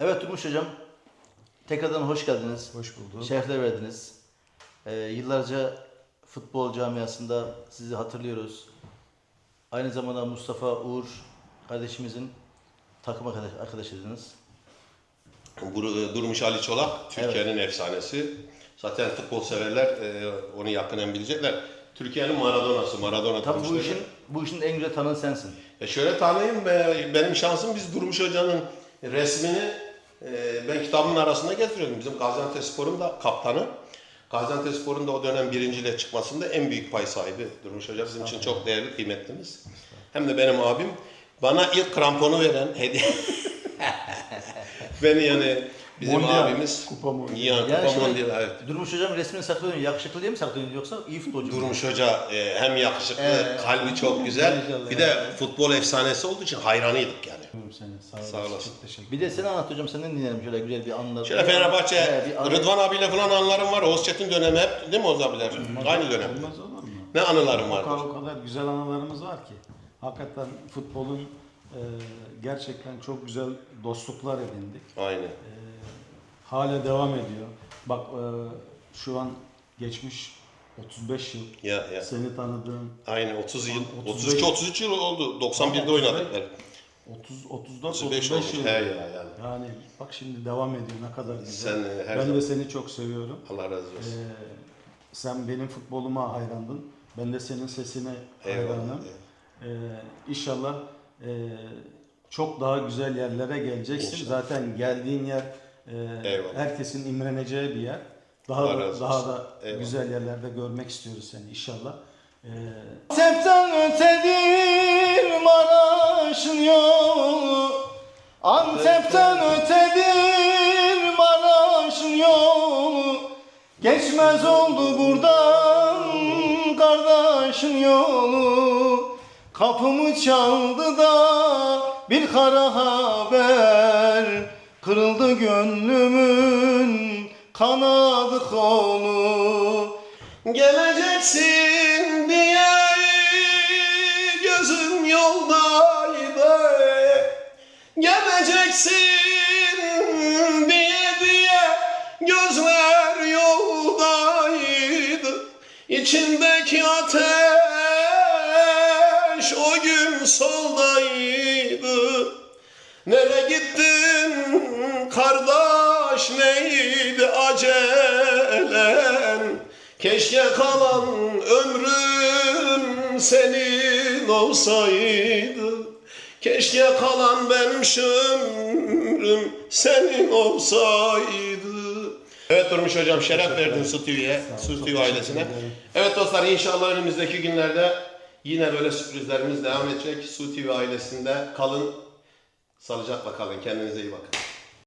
Evet Durmuş Hocam, tekrardan hoş geldiniz. Hoş bulduk. Şerefler verdiniz. Ee, yıllarca futbol camiasında sizi hatırlıyoruz. Aynı zamanda Mustafa Uğur kardeşimizin takım arkadaş, arkadaşıydınız. Bur- Durmuş Ali Çolak, Türkiye'nin efsanesi. Zaten futbol severler e, onu yakından bilecekler. Türkiye'nin Maradona'sı, Maradona Tabii bu işin bu işin en güzel tanığı sensin. E şöyle tanıyayım, e, benim şansım biz Durmuş Hoca'nın resmini e, ben kitabımın arasında getiriyordum. Bizim Gaziantep Spor'un da kaptanı. Gaziantep Spor'un da o dönem birinciyle çıkmasında en büyük pay sahibi Durmuş Hoca. Bizim için çok değerli, kıymetlimiz. Hem de benim abim. Bana ilk kramponu veren hediye. Beni yani bizim Mondial, abimiz. Kupa Mondial. Yani Yani Kupa şimdi Mondial, evet. Durmuş Hocam resmini saklıyor. Yakışıklı diye mi saklıyor yoksa iyi futbolcu mu? Durmuş Hoca e, hem yakışıklı, Evet. kalbi çok güzel. Bir de futbol efsanesi olduğu için hayranıydık yani. Seni. Sağ olasın. Sağ olasın. Çok teşekkür Bir de seni anlat hocam senden dinleyelim şöyle güzel bir anlar. Şöyle Fenerbahçe, bir anı- Rıdvan abiyle falan anılarım var. Oğuz Çetin dönemi hep değil mi Oğuz abiler? Aynı dönem. Olmaz olur mu? Ne anılarım O kadar, vardır? o kadar güzel anılarımız var ki. Hakikaten futbolun e, gerçekten çok güzel dostluklar edindik. Aynen. E, hala devam ediyor. Bak e, şu an geçmiş 35 yıl Ya ya. seni tanıdığım Aynen 30 yıl, 35 32 33 yıl oldu. 91'de oynadık. Evet. 30 34 35 35 oldu. yıl. He ya yani. Yani bak şimdi devam ediyor ne kadar güzel. Sen, e, her ben zaman- de seni çok seviyorum. Allah razı olsun. Ee, sen benim futboluma hayrandın. Ben de senin sesine Eyvallah. hayranım. Ee, inşallah e, çok daha güzel yerlere geleceksin. İnşallah. Zaten geldiğin yer Eyvallah. herkesin imreneceği bir yer. Daha Allah da, razı daha olsun. da Eyvallah. güzel yerlerde görmek istiyoruz seni inşallah. Ee, Antep'ten ötedir Maraş'ın yolu Antep'ten ötedir Maraş'ın yolu Geçmez oldu buradan kardeşin yolu Kapımı çaldı da bir kara haber Kırıldı gönlümün kanadı kolu Geleceksin diye gözüm yoldaydı. Geleceksin diye diye gözler yoldaydı. İçimdeki ateş o gün soldaydı. Nere gittin kardeş neydi acelen Keşke kalan ömrüm senin olsaydı Keşke kalan benim şu ömrüm senin olsaydı Evet Durmuş Hocam şeref verdin TV teşekkür ailesine. Evet dostlar inşallah önümüzdeki günlerde yine böyle sürprizlerimiz devam edecek. Su TV ailesinde kalın. Sağlıcakla kalın. Kendinize iyi bakın.